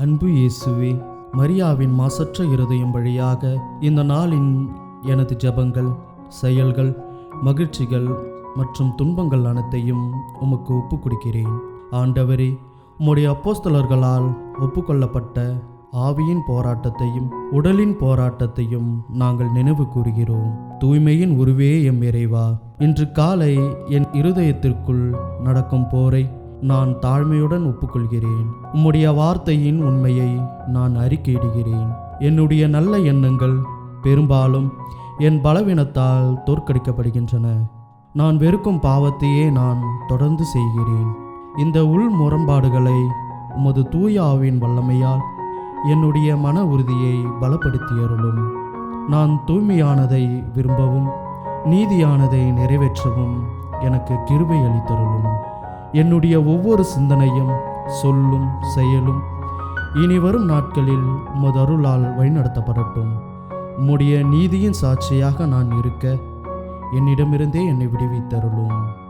அன்பு இயேசுவே மரியாவின் மாசற்ற இருதயம் வழியாக இந்த நாளின் எனது ஜெபங்கள் செயல்கள் மகிழ்ச்சிகள் மற்றும் துன்பங்கள் அனைத்தையும் உமக்கு ஒப்பு கொடுக்கிறேன் ஆண்டவரே உம்முடைய அப்போஸ்தலர்களால் ஒப்புக்கொள்ளப்பட்ட ஆவியின் போராட்டத்தையும் உடலின் போராட்டத்தையும் நாங்கள் நினைவு கூறுகிறோம். தூய்மையின் உருவே எம் இறைவா இன்று காலை என் இருதயத்திற்குள் நடக்கும் போரை நான் தாழ்மையுடன் ஒப்புக்கொள்கிறேன். உம்முடைய வார்த்தையின் உண்மையை நான் அறிக்கையிடுகிறேன். என்னுடைய நல்ல எண்ணங்கள் பெரும்பாலும் என் பலவீனத்தால் தோற்கடிக்கப்படுகின்றன. நான் வெறுக்கும் பாவத்தையே நான் தொடர்ந்து செய்கிறேன். இந்த உள் முரண்பாடுகளை உமது தூயாவின் வல்லமையால் என்னுடைய மன உறுதியை பலப்படுத்தியருளும். நான் தூய்மையானதை விரும்பவும் நீதியானதை நிறைவேற்றவும் எனக்கு கிருபை அளித்தருளும். என்னுடைய ஒவ்வொரு சிந்தனையும் சொல்லும் செயலும் இனி வரும் நாட்களில் உமது அருளால் வழிநடத்தப்படட்டும். உம்முடைய நீதியின் சாட்சியாக நான் இருக்க என்னிடமிருந்தே என்னை விடுவித்தருளும்.